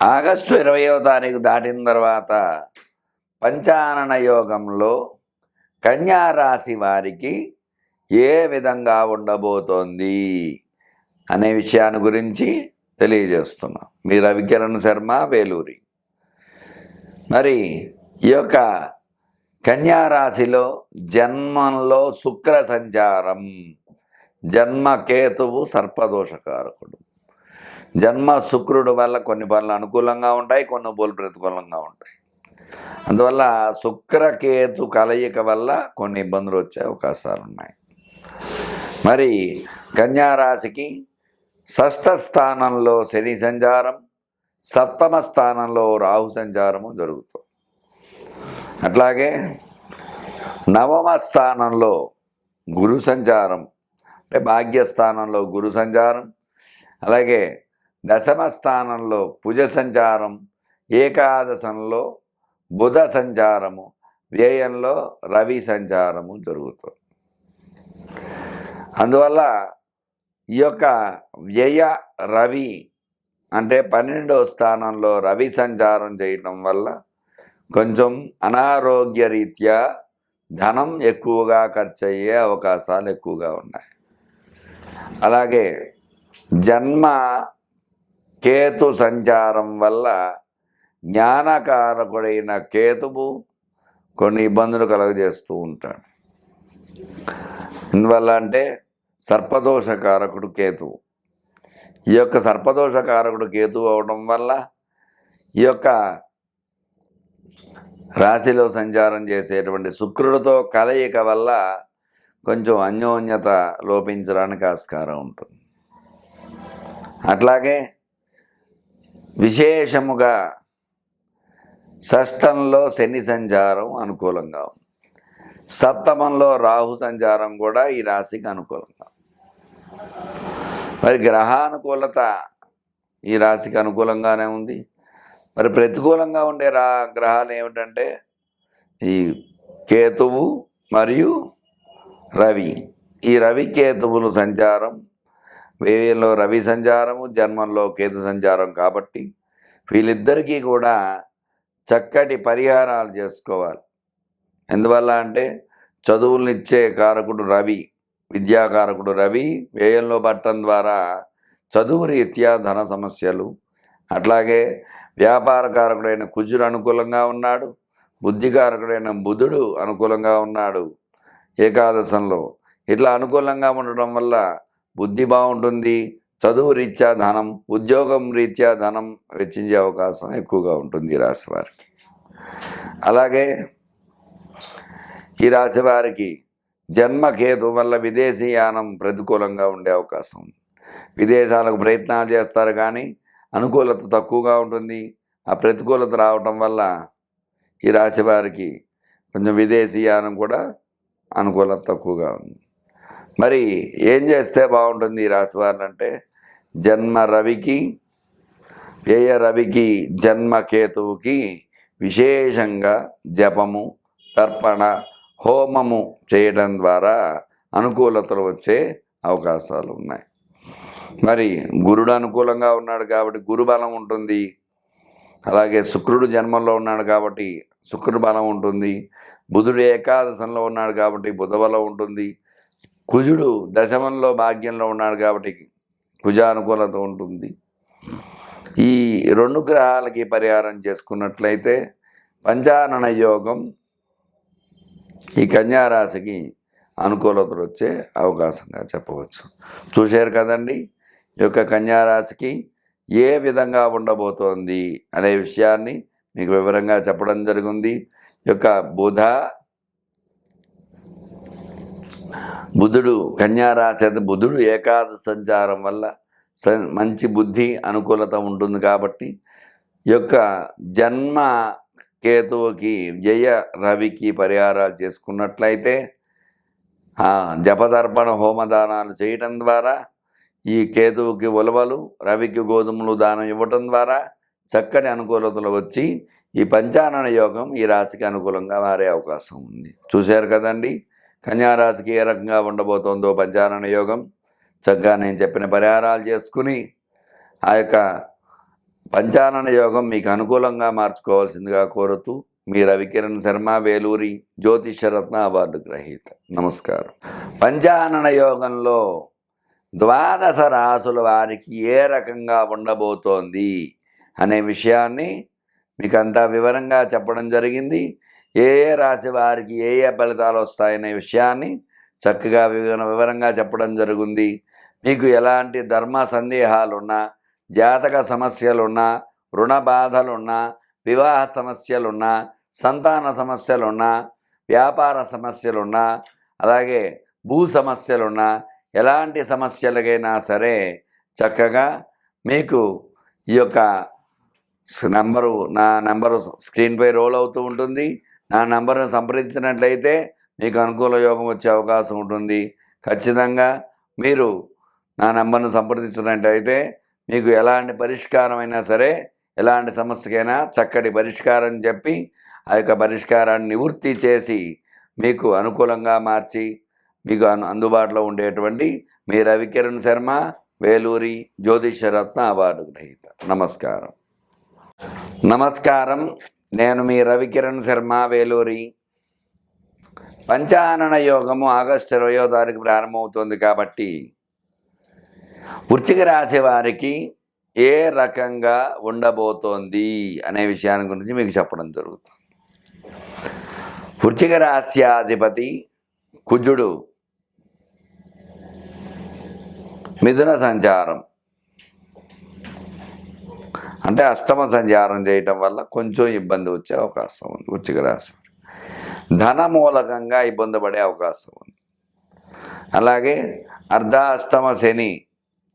August ఇరవయో తారీఖు దాటిన తర్వాత పంచానన యోగంలో కన్యారాశి వారికి ఏ విధంగా ఉండబోతోంది అనే విషయాన్ని గురించి తెలియజేస్తున్నాం. మీ రవికిరణ్ శర్మ వేలూరి. మరి ఈ యొక్క కన్యారాశిలో జన్మంలో శుక్ర సంచారం జన్మకేతువు సర్పదోషకారకుడు. జన్మ శుక్రుడు వల్ల కొన్ని పనులు అనుకూలంగా ఉంటాయి కొన్ని పనులు ప్రతికూలంగా ఉంటాయి. అందువల్ల శుక్రకేతు కలయిక వల్ల కొన్ని ఇబ్బందులు వచ్చే అవకాశాలు ఉన్నాయి. మరి కన్యారాశికి షష్ఠ స్థానంలో శని సంచారం సప్తమ స్థానంలో రాహు సంచారము జరుగుతుంది. అట్లాగే నవమ స్థానంలో గురు సంచారం అంటే భాగ్యస్థానంలో గురు సంచారం అలాగే దశమ స్థానంలో కుజ సంచారం ఏకాదశంలో బుధ సంచారము వ్యయంలో రవి సంచారము జరుగుతుంది. అందువల్ల ఈ యొక్క వ్యయ రవి అంటే పన్నెండవ స్థానంలో రవి సంచారం చేయటం వల్ల కొంచెం అనారోగ్య రీత్యా ధనం ఎక్కువగా ఖర్చు అయ్యే అవకాశాలు ఎక్కువగా ఉన్నాయి. అలాగే జన్మ కేతు సంచారం వల్ల జ్ఞానకారకుడైన కేతువు కొన్ని ఇబ్బందులు కలుగజేస్తూ ఉంటాడు. ఎందువల్ల అంటే సర్పదోషకారకుడు కేతువు. ఈ యొక్క సర్పదోషకారకుడు కేతువు అవడం వల్ల ఈ యొక్క రాశిలో సంచారం చేసేటువంటి శుక్రుడితో కలయిక వల్ల కొంచెం అన్యోన్యత లోపించడానికి ఆస్కారం ఉంటుంది. అట్లాగే విశేషముగా షష్టంలో శని సంచారం అనుకూలంగా ఉంది. సప్తమంలో రాహు సంచారం కూడా ఈ రాశికి అనుకూలంగా మరి గ్రహానుకూలత ఈ రాశికి అనుకూలంగానే ఉంది. మరి ప్రతికూలంగా ఉండే రా గ్రహాలు ఏమిటంటే ఈ కేతువు మరియు రవి. ఈ రవి కేతువులు సంచారం వేయంలో రవి సంచారము జన్మంలో కేతు సంచారం కాబట్టి వీళ్ళిద్దరికీ కూడా చక్కటి పరిహారాలు చేసుకోవాలి. ఎందువల్ల అంటే చదువులనిచ్చే కారకుడు రవి విద్యాకారకుడు రవి వ్యయంలో పట్టడం ద్వారా చదువు రీత్యా ధన సమస్యలు అట్లాగే వ్యాపారకారకుడైన కుజుడు అనుకూలంగా ఉన్నాడు బుద్ధికారకుడైన బుధుడు అనుకూలంగా ఉన్నాడు ఏకాదశంలో. ఇట్లా అనుకూలంగా ఉండడం వల్ల బుద్ధి బాగుంటుంది చదువు రీత్యా ధనం ఉద్యోగం రీత్యా ధనం వెచ్చించే అవకాశం ఎక్కువగా ఉంటుంది ఈ రాశి వారికి. అలాగే ఈ రాశి వారికి జన్మకేతు వల్ల విదేశీయానం ప్రతికూలంగా ఉండే అవకాశం ఉంది. విదేశాలకు ప్రయత్నాలు చేస్తారు కానీ అనుకూలత తక్కువగా ఉంటుంది. ఆ ప్రతికూలత రావటం వల్ల ఈ రాశి వారికి కొంచెం విదేశీయానం కూడా అనుకూలత తక్కువగా ఉంది. మరి ఏం చేస్తే బాగుంటుంది ఈ రాశి వారిని అంటే జన్మ రవికి వ్యయ రవికి జన్మ కేతువుకి విశేషంగా జపము తర్పణ హోమము చేయడం ద్వారా అనుకూలతలు వచ్చే అవకాశాలు ఉన్నాయి. మరి గురుడు అనుకూలంగా ఉన్నాడు కాబట్టి గురు బలం ఉంటుంది. అలాగే శుక్రుడు జన్మంలో ఉన్నాడు కాబట్టి శుక్రుడు బలం ఉంటుంది. బుధుడు ఏకాదశంలో ఉన్నాడు కాబట్టి బుధ బలం ఉంటుంది. కుజుడు దశమంలో భాగ్యంలో ఉన్నాడు కాబట్టి కుజానుకూలత ఉంటుంది. ఈ రెండు గ్రహాలకి పరిహారం చేసుకున్నట్లయితే పంచానన యోగం ఈ కన్యారాశికి అనుకూలతలు వచ్చే అవకాశంగా చెప్పవచ్చు. చూశారు కదండి? ఈ యొక్క కన్యారాశికి ఏ విధంగా ఉండబోతోంది అనే విషయాన్ని మీకు వివరంగా చెప్పడం జరిగింది. ఈ యొక్క బుధ బుధుడు కన్యారాశి అయితే బుధుడు ఏకాదశ సంచారం వల్ల స- మంచి బుద్ధి అనుకూలత ఉంటుంది కాబట్టి ఈ యొక్క జన్మ కేతువుకి జయ రవికి పరిహారాలు చేసుకున్నట్లయితే ఆ, జపదర్పణ హోమదానాలు చేయటం ద్వారా ఈ కేతువుకి ఉలవలు రవికి గోధుమలు దానం ఇవ్వటం ద్వారా చక్కటి అనుకూలతలు వచ్చి ఈ పంచానన యోగం ఈ రాశికి అనుకూలంగా మారే అవకాశం ఉంది. చూశారు కదండి? కన్యారాశికి ఏ రకంగా ఉండబోతోందో పంచానన యోగం చక్కగా నేను చెప్పిన పరిహారాలు చేసుకుని ఆ యొక్క పంచానన యోగం మీకు అనుకూలంగా మార్చుకోవాల్సిందిగా కోరుతూ మీ రవికిరణ్ శర్మ వేలూరి జ్యోతిషరత్న అవార్డు గ్రహీత. నమస్కారం. పంచానన యోగంలో ద్వాదశ రాసుల వారికి ఏ రకంగా ఉండబోతోంది అనే విషయాన్ని మీకు అంతా వివరంగా చెప్పడం జరిగింది. ఏ ఏ రాశి వారికి ఏ ఏ ఫలితాలు వస్తాయనే విషయాన్ని చక్కగా వివర వివరంగా చెప్పడం జరిగింది. మీకు ఎలాంటి ధర్మ సందేహాలున్నా జాతక సమస్యలున్నా రుణ బాధలున్నా వివాహ సమస్యలున్నా సంతాన సమస్యలున్నా వ్యాపార సమస్యలున్నా అలాగే భూ సమస్యలున్నా ఎలాంటి సమస్యలకైనా సరే చక్కగా మీకు ఈ యొక్క నెంబరు నంబరు నా నంబరు స్క్రీన్పై రోల్ అవుతూ ఉంటుంది. నా నంబర్ను సంప్రదించినట్లయితే మీకు అనుకూల యోగం వచ్చే అవకాశం ఉంటుంది. ఖచ్చితంగా మీరు నా నంబర్ను సంప్రదించినట్లయితే మీకు ఎలాంటి పరిష్కారమైనా సరే ఎలాంటి సమస్యకైనా చక్కటి పరిష్కారం చెప్పి ఆ యొక్క పరిష్కారాన్ని నివృత్తి చేసి మీకు అనుకూలంగా మార్చి మీకు అను అందుబాటులో ఉండేటువంటి మీ రవికిరణ్ శర్మ వేలూరి జ్యోతిషరత్న అవార్డు గ్రహీత. నమస్కారం. నమస్కారం. నేను మీ రవికిరణ్ శర్మ వేలూరి. పంచానన యోగము ఆగస్టు ఇరవయో తారీఖు ప్రారంభమవుతుంది కాబట్టి వృశ్చిక రాశి వారికి ఏ రకంగా ఉండబోతోంది అనే విషయాన్ని గురించి మీకు చెప్పడం జరుగుతుంది. వృశ్చిక రాశ్యాధిపతి కుజుడు. మిథున సంచారం. అంటే అష్టమ సంచారం చేయటం వల్ల కొంచెం ఇబ్బంది వచ్చే అవకాశం ఉంది వృచ్చిక రాశి ధన మూలకంగా ఇబ్బంది పడే అవకాశం ఉంది. అలాగే అర్ధ అష్టమ శని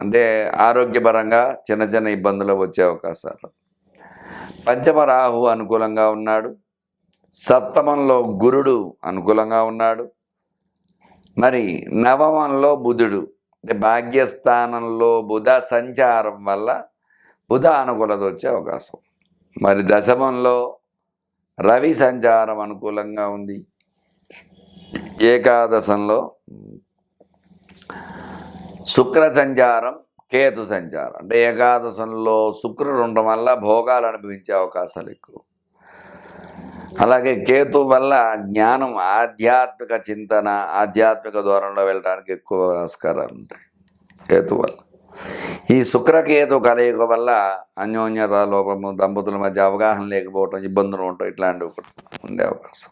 అంటే ఆరోగ్యపరంగా చిన్న చిన్న ఇబ్బందులు వచ్చే అవకాశాలు పంచమ రాహు అనుకూలంగా ఉన్నాడు. సప్తమంలో గురుడు అనుకూలంగా ఉన్నాడు. మరి నవమంలో బుధుడు అంటే భాగ్యస్థానంలో బుధ సంచారం వల్ల బుధ అనుకూలత వచ్చే అవకాశం. మరి దశమంలో రవి సంచారం అనుకూలంగా ఉంది. ఏకాదశంలో శుక్ర సంచారం కేతు సంచారం. అంటే ఏకాదశంలో శుక్రుడు ఉండడం వల్ల భోగాలు అనుభవించే అవకాశాలు ఎక్కువ. అలాగే కేతు వల్ల జ్ఞానం ఆధ్యాత్మిక చింతన ఆధ్యాత్మిక దూరంలో వెళ్ళడానికి ఎక్కువ ఆస్కారాలు ఉంటాయి కేతు వల్ల. ఈ శుక్రకేతు కలయిక వల్ల అన్యోన్యత లోపము దంపతుల మధ్య అవగాహన లేకపోవటం ఇబ్బందులు ఉండటం ఇట్లాంటివి ఒకటి ఉండే అవకాశం.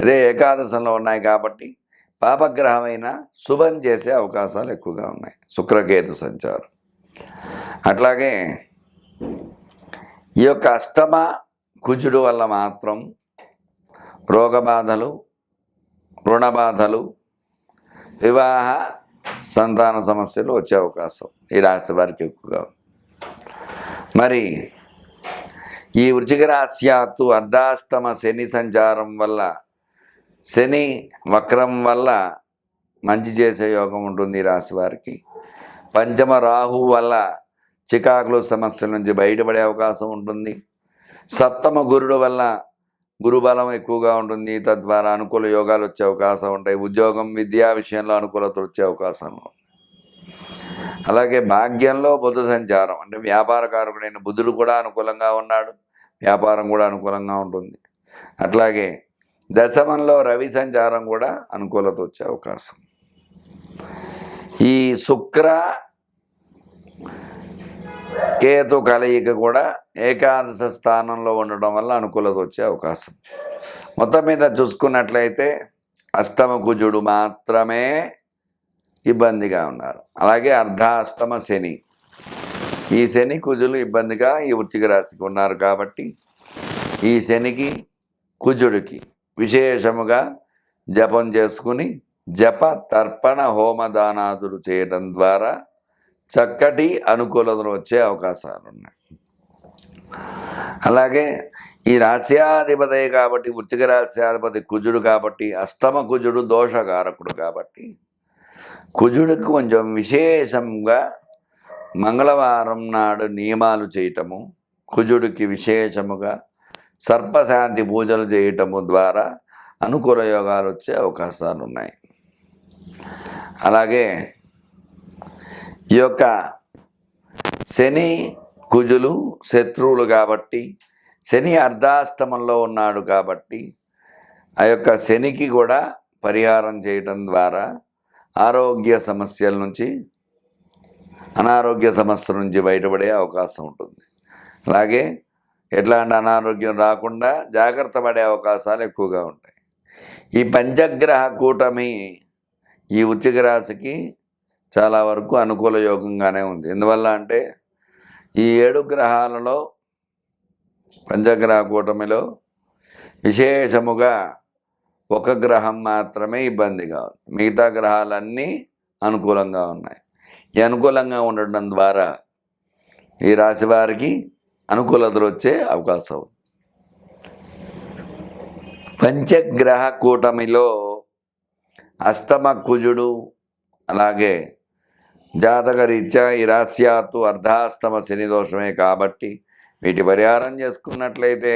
అదే ఏకాదశంలో ఉన్నాయి కాబట్టి పాపగ్రహమైన శుభం చేసే అవకాశాలు ఎక్కువగా ఉన్నాయి. శుక్రకేతు సంచారం. అట్లాగే ఈ యొక్క అష్టమ కుజుడు వల్ల మాత్రం రోగబాధలు రుణబాధలు వివాహ సంతాన సమస్యలు వచ్చే అవకాశం ఈ రాశి వారికి ఎక్కువగా. మరి ఈ వృచిక రాశ్యాత్తు అర్ధాష్టమ శని సంచారం వల్ల శని వక్రం వల్ల మంచి చేసే యోగం ఉంటుంది ఈ రాశి వారికి. పంచమ రాహు వల్ల చికాకులు సమస్యల నుంచి బయటపడే అవకాశం ఉంటుంది. సప్తమ గురుడు వల్ల గురుబలం ఎక్కువగా ఉంటుంది తద్వారా అనుకూల యోగాలు వచ్చే అవకాశం ఉంటాయి ఉద్యోగం విద్యా విషయంలో అనుకూలత వచ్చే అవకాశం అలాగే భాగ్యంలో బుద్ధ సంచారం అంటే వ్యాపారకారకుడైన బుధుడు కూడా అనుకూలంగా ఉన్నాడు వ్యాపారం కూడా అనుకూలంగా ఉంటుంది. అట్లాగే దశమంలో రవి సంచారం కూడా అనుకూలత వచ్చే అవకాశం. ఈ శుక్ర కేతు కలయిక కూడా ఏకాదశ స్థానంలో ఉండడం వల్ల అనుకూలత వచ్చే అవకాశం. మొత్తం మీద చూసుకున్నట్లయితే అష్టమ కుజుడు మాత్రమే ఇబ్బందిగా ఉన్నారు. అలాగే అర్ధాష్టమ శని. ఈ శని కుజులు ఇబ్బందిగా ఈ వృత్తిక రాశికి ఉన్నారు కాబట్టి ఈ శనికి కుజుడికి విశేషముగా జపం చేసుకుని జప తర్పణ హోమదానాదులు చేయడం ద్వారా చక్కటి అనుకూలతలు వచ్చే అవకాశాలు ఉన్నాయి అలాగే ఈ రాశ్యాధిపతి కాబట్టి వృత్తిక రాశ్యాధిపతి కుజుడు కాబట్టి అష్టమ కుజుడు దోషకారకుడు కాబట్టి కుజుడికి కొంచెం విశేషంగా మంగళవారం నాడు నియమాలు చేయటము కుజుడికి విశేషముగా సర్పశాంతి పూజలు చేయటము ద్వారా అనుకూల యోగాలు వచ్చే అవకాశాలు ఉన్నాయి అలాగే ఈ యొక్క శని కుజులు శత్రువులు కాబట్టి శని అర్ధాష్టమంలో ఉన్నాడు కాబట్టి ఆ యొక్క శనికి కూడా పరిహారం చేయటం ద్వారా ఆరోగ్య సమస్యల నుంచి అనారోగ్య సమస్యల నుంచి బయటపడే అవకాశం ఉంటుంది. అలాగే ఎట్లాంటి అనారోగ్యం రాకుండా జాగ్రత్త పడే అవకాశాలు ఎక్కువగా ఉంటాయి. ఈ పంచగ్రహ కూటమి ఈ ఉచ్చిక రాశికి చాలా వరకు అనుకూల యోగంగానే ఉంది. ఎందువల్ల అంటే ఈ ఏడు గ్రహాలలో పంచగ్రహ కూటమిలో విశేషముగా ఒక గ్రహం మాత్రమే ఇబ్బందిగా ఉంది. మిగతా గ్రహాలన్నీ అనుకూలంగా ఉన్నాయి. ఈ అనుకూలంగా ఉండడం ద్వారా ఈ రాశి వారికి అనుకూలతలు వచ్చే అవకాశం పంచగ్రహ కూటమిలో అష్టమ కుజుడు అలాగే జాతకరీత్యా ఈ రాస్యాత్తు అర్ధాష్టమ శని దోషమే కాబట్టి వీటి పరిహారం చేసుకున్నట్లయితే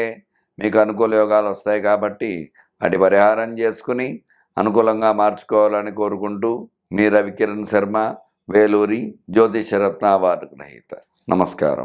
మీకు అనుకూల యోగాలు వస్తాయి కాబట్టి వాటి పరిహారం చేసుకుని అనుకూలంగా మార్చుకోవాలని కోరుకుంటూ మీ రవికిరణ్ శర్మ వేలూరి జ్యోతిషరత్న అవార్డు గ్రహీత. నమస్కారం.